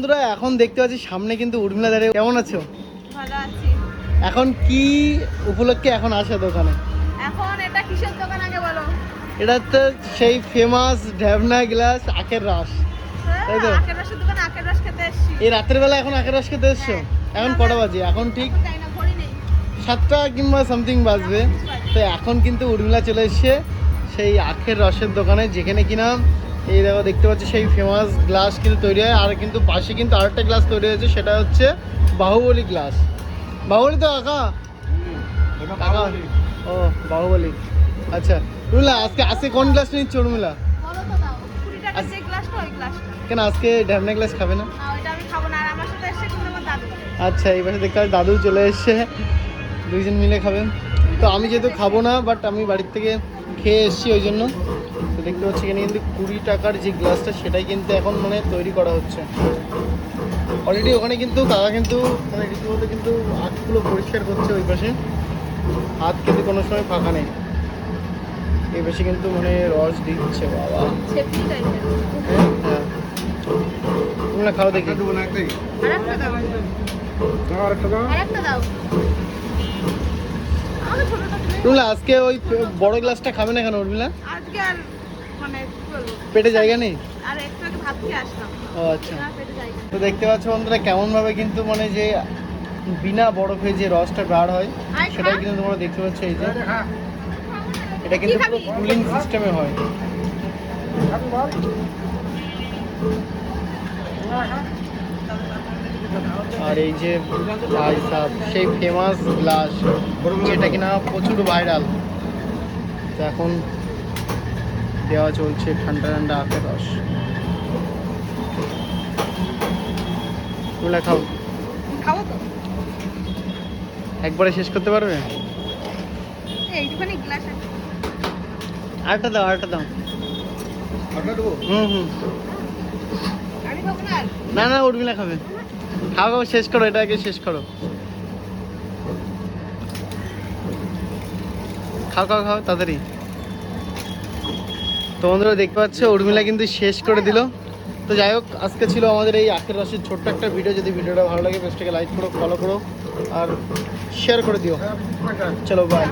বন্ধুরা এখন দেখতে পাচ্ছি সামনে কিন্তু উর্মিলা দাঁড়িয়ে কেমন আছো? ভালো আছি। এখন কি উপলক্ষে এখন আসে দোকানে? এখন এটা কিসের দোকান আগে বলো? এটা তো সেই ফেমাস ঢ্যাবনা গ্লাস আখের রস। তাই তো? আখের রসের দোকানে আখের রস খেতে এসছি। এই রাতের বেলা এখন আখের রস খেতে এসছো? এখন কটা বাজে? এখন ঠিক সাতটা কিংবা সামথিং বাজবে। তো এখন কিন্তু উর্মিলা চলে এসছে সেই আখের রসের দোকানে যেখানে কিনা এই দেখো দেখতে পাচ্ছি সেই ফেমাস গ্লাস কিন্তু তৈরি হয়। আর কিন্তু পাশে কিন্তু আরেকটা গ্লাস তৈরি হয়েছে সেটা হচ্ছে বাহুবলী গ্লাস বাহুবলী তো কাকা? কাকা? ও বাহুবলী। আচ্ছা উর্মিলা আজকে আজকে কোন গ্লাস নিচ্ছ উর্মিলা বলো তো দাও কুড়ি টাকা যে গ্লাসটা ওই গ্লাসটা কেন আজকে ঢ্যাবনা গ্লাস খাবে না? না আমি খাব না আর আমার সাথে এসছে কিন্তু আমার দাদু আচ্ছা এই পাশে দেখতে দাদু চলে এসছে। দুইজন মিলে খাবেন। তো আমি যেহেতু খাব না বাট আমি বাড়ির থেকে খেয়ে এসেছি ওই জন্য। তো দেখতে পাচ্ছি এখানে কিন্তু কুড়ি টাকার যে গ্লাসটা সেটাই কিন্তু এখন মানে তৈরি করা হচ্ছে। অলরেডি ওখানে কিন্তু কাকা কিন্তু মানে রীতিমতো কিন্তু হাতগুলো পরিষ্কার করছে ওই পাশে। হাত কিন্তু কোনো সময় ফাঁকা নেই। এই পাশে কিন্তু মানে রস দিচ্ছে বাবা। টাইপের হ্যাঁ তোমরা খাও দেখি। আর একটা দাও আর একটা দাও। আমাকে ছোটটা তুমি তোমরা আজকে ওই বড় গ্লাসটা খাবে না কেন উর্মিলা আজকে আর মানে পেটে জায়গা নেই? আর একটু আগে ভাত খেয়ে আসলাম। ও আচ্ছা। না পেটে জায়গা নেই। তো দেখতে পাচ্ছ বন্ধুরা কেমনভাবে কিন্তু মানে যে বিনা বরফে যে রসটা বার হয় সেটাই কিন্তু তোমরা দেখতে পাচ্ছ এই যে। এটা কিন্তু পুরো কুলিং সিস্টেমে হয়। আর এই যে ভাই সাহ সেই ফেমাস গ্লাস যেটা কিনা প্রচুর ভাইরাল তো এখন দেওয়া চলছে ঠান্ডা ঠান্ডা আখের রস। তোমরা খাও। খাব তো। একবারে শেষ করতে পারবে? এইটুখানি গ্লাস আরেকটা দাও আরেকটা দাও। হুম হুম। না। না উর্মিলা খাবে। খাও খাও শেষ করো এটা আগে শেষ করো। খাও খাও খাও তাড়াতাড়ি। তো বন্ধুরা দেখতে পাচ্ছ, উর্মিলা কিন্তু শেষ করে দিল। তো যাই হোক, আজকে ছিল আমাদের এই আখের রসের ছোট্ট একটা ভিডিও যদি ভিডিওটা ভালো লাগে, পেজটাকে লাইক করো ফলো করো, আর শেয়ার করে দিও। চলো বাই